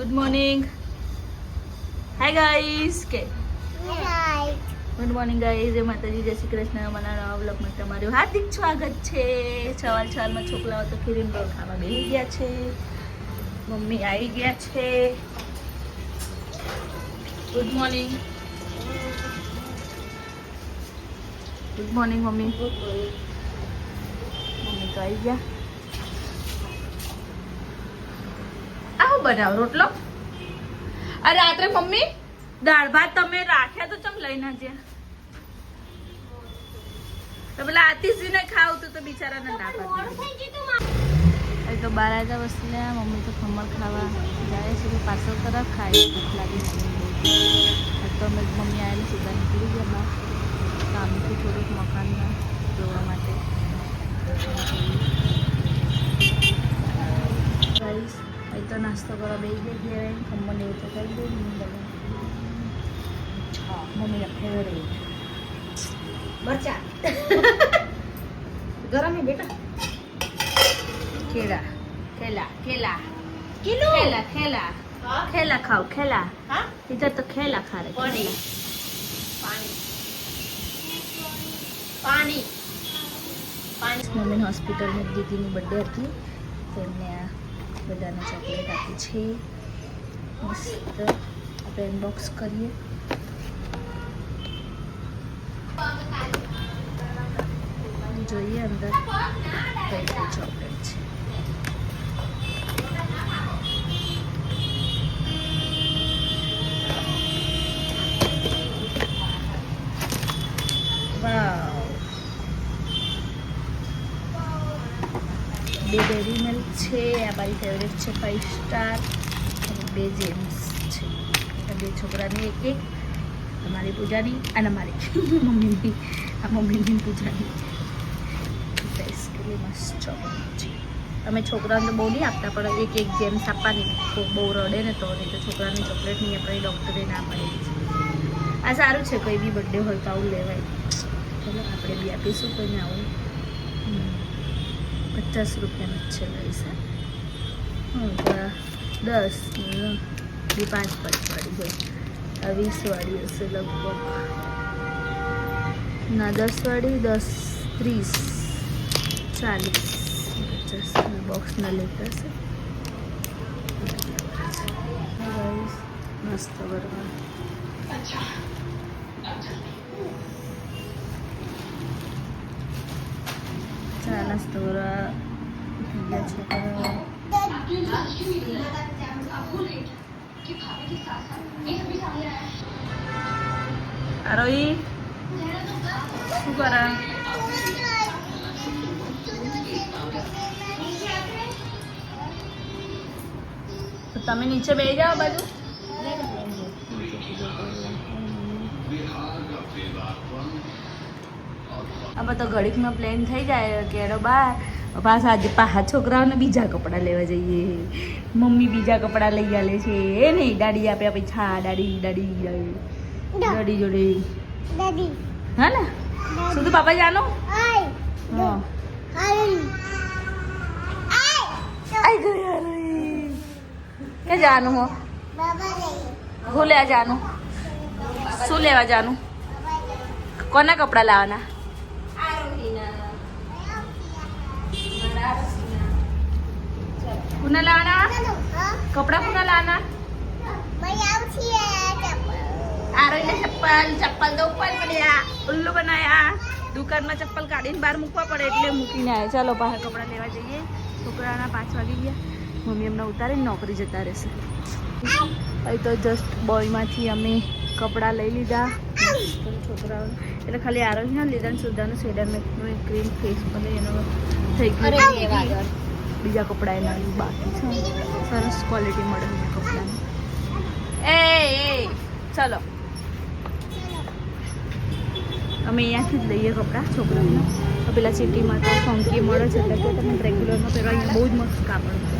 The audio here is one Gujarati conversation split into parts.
ગુડ મોર્નિંગ હાય ગાઈસ કે ગુડ મોર્નિંગ ગાઈઝ એ માતાજી જય શ્રી કૃષ્ણ. મારા નવા બ્લોગમાં તમારું હાર્દિક સ્વાગત છે. સવાર સવારમાં છોકરાઓ તો ખીરીન બ્લોગ ખાવા બેસી ગયા છે. મમ્મી આવી ગયા છે. Good morning good morning mummy. Mummy તો આવી ગયા આ હું બનાવ રોટલો. અરે રાત્રે મમ્મી દાળ ભાત તમે રાખ્યા તો ચમ લઈને જ્યાં. તો પેલા આતિશજીને ખાવ તો તો બિચારાને ના હવે તો બાર આવ્યા વસ્તુ મમ્મી તો ખમણ ખાવા જાય છે પાર્સલ તરફ ખાય ભૂખ લાગી તો અમે મમ્મી આવેલી સીધા નીકળી ગયા બહાર. કામથી થોડુંક મકાનમાં જોવા માટે. અહીં તો નાસ્તો કરવા બેસી ગઈ ઘેર આવીને ખમણ એવું તો કરી દઉં મમ્મી બનાવે. હા મમ્મીના ફેવરેટ મરચા ગરમ હે બેટા કેળા કેલા કેલા કિલો ખેલા ખેલા ખેલા ખાઓ ખેલા હા इधर तो खेला खा रहे પાણી પાણી પાણી પાણી મમ્મી હોસ્પિટલમાં દીદીની બર્થડે હતી તો એમને આ બધાને ચોકલેટ આપી છે મસ્ત આપણે અનબોક્સ કરીએ જોઈએ અંદર કઈ કઈ ચોકલેટ છે વાવ બે ડેરી મિલ્ક છે, આ મારી ફેવરેટ છે ફાઈવ સ્ટાર અને બે જેમ્સ છે. બે છોકરાને એક એક, અમારી પૂજાની અને મારી મમ્મીની. આ મમ્મીની પૂજાની બેસ્ટ મસ્ત ચોકલેટ છે. અમે છોકરાને બહુ નહીં આપતા, પણ એક એક જેમ્સ આપવાની બહુ રડે ને તો, નહીં તો છોકરાને ચોકલેટ નહીં આપણે ડૉક્ટરે ના પાડેલી છે આ સારું છે, કોઈ બી બર્થડે હોય તો આવું લેવાય. ચલો, આપણે બી આપીશું કોઈને આવું. પચાસ રૂપિયાનું જ છે પૈસા દસ બે પાંચ પાંચવાળી હોય આ વીસવાળી હશે લગભગ. ના દસવાળી દસ ત્રીસ ચાલીસ પચાસ બોક્સના લેતા હશે. મસ્ત બરાબર. ચા નાસ્તો કરવા ગયા છોકરાઓ આરોહી શું કરે તો તમે નીચે બેસી જાઓ બાજુ આમાં તો ઘડીકનો પ્લેન થઈ જાય. કે એનો બાર પાછા આજે પાછા છોકરાઓને બીજા કપડાં લેવા જઈએ. મમ્મી બીજા કપડાં લઈ આલે છે. એ નહીં દાડી આપ્યા પછી છા દાડી દાડી દાડી. જોડે. હા ને? તું પાપા જાનો? કે જાનું હો? હું લેવા જાનું? શું લેવા જાનું? કોના કપડાં લાવવાના? કુના લાવવાના કપડાં કુના લાવવાના આરોઈને ચપ્પલ. ચપ્પલ તો ઉપર પડ્યા. ઉલ્લુ બનાયા. દુકાનમાં ચપ્પલ કાઢીને બહાર મૂકવા પડે એટલે મૂકીને આવે ચાલો બહાર કપડાં લેવા જઈએ. છોકરાના પાંચ વાગી ગયા. મમ્મી એમને ઉતારીને નોકરી જતા રહેશે. અહીં તો જસ્ટ બોયમાંથી અમે કપડાં લઈ લીધા. છોકરાઓ એટલે ખાલી આરોગ્ય લીધા ને સુધાનું સ્વેટર મેં ક્રીમ ફેસ પર એનો થઈ ગયું બીજા કપડાં એના બાકી છે. સરસ ક્વોલિટી મળે છે કપડાની. એ એ ચલો. અમે અહીંયાથી જ લઈએ કપડાં છોકરાઓના. તો પેલા સિટીમાં તો ફંકી મળે છે એટલે કે તમે રેગ્યુલરમાં પહેરો અહીંયા બહુ જ મસ્ત કાપડ છે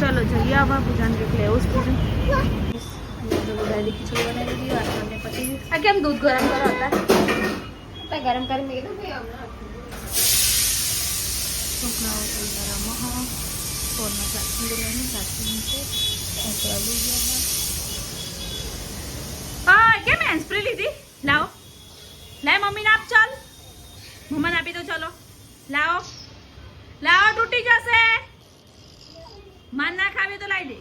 ચલો જઈએ આવા પૂજાને કંઈક લેવું જ પૂજન ખીચડી બનાવી દીધી વાસણને પતી ગયું. આ કેમ દૂધ ગરમ કરો હતા? ગરમ કરી મેં કીધું કે હમણાં છોકરાઓ તો ગરમ હા ફોનમાં ચાર્જિંગ લઈને ચાર્જિંગ છે કપડાં લઈ ગયા લીધી? લાવો. લાય, મમ્મીને આપ ચાલ. મમ્માને આપી દો, ચલો. લાવો. લાવો, તૂટી જશે. માન ના ખાવી તો લાવી દે.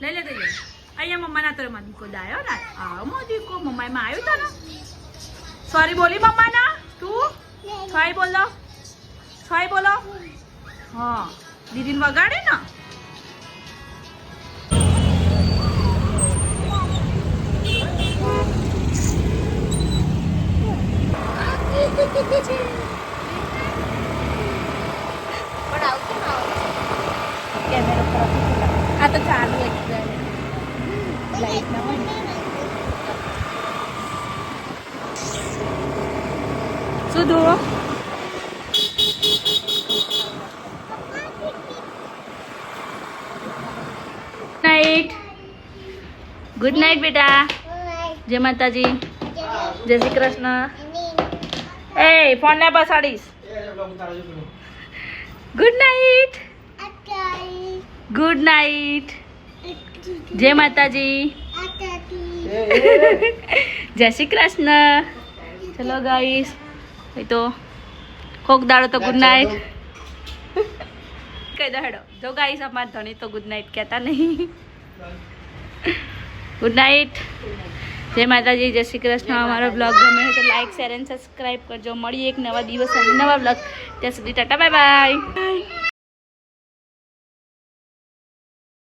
લઈ લે દઈ અહીંયા મમ્માના તો માં દીકો દાયો ના આવો મો દીકો મમ્મા એમાં આવ્યું તો ને? સોરી બોલી, મમ્માના. તું? સોરી બોલ સોરી બોલો. હા દીદીને વગાડે ને? આ તો ચાલુ લાઈટ ના હોય શું ધોવો નાઇટ ગુડ નાઇટ બેટા જય માતાજી. જય શ્રી કૃષ્ણ. એ ફોન ના બસાડીશ. ગુડ નાઇટ ગુડ નાઇટ જય માતાજી. જય શ્રી કૃષ્ણ. ચલો ગાઈસ એ તો કોક દાડો તો ગુડ નાઇટ કહી દો હેડો. જો ગાઈસ અમારા ધણી તો ગુડ નાઇટ કહેતા નહીં. ગુડ નાઇટ જય માતાજી, જય શ્રી કૃષ્ણ. અમારો બ્લોગ ગમે તો લાઈક શેર એન્ડ સબસ્ક્રાઈબ કરજો. મળીએ એક નવા દિવસ નવા બ્લોગ ત્યાં સુધી ટાટા બાય બાય